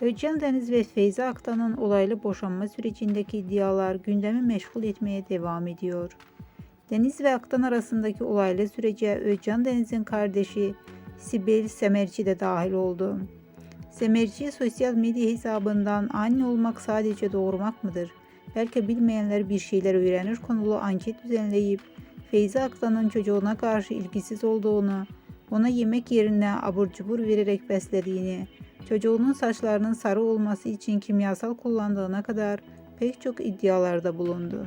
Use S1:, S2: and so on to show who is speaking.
S1: Özcan Deniz ve Feyza Aktan'ın olaylı boşanma sürecindeki iddialar gündemi meşgul etmeye devam ediyor. Deniz ve Aktan arasındaki olaylı sürece Özcan Deniz'in kardeşi Sibel Semerci de dahil oldu. Semerci sosyal medya hesabından anne olmak sadece doğurmak mıdır? Belki bilmeyenler bir şeyler öğrenir konulu anket düzenleyip Feyza Aktan'ın çocuğuna karşı ilgisiz olduğunu, ona yemek yerine abur cubur vererek beslediğini, çocuğunun saçlarının sarı olması için kimyasal kullandığına kadar pek çok iddialarda bulundu.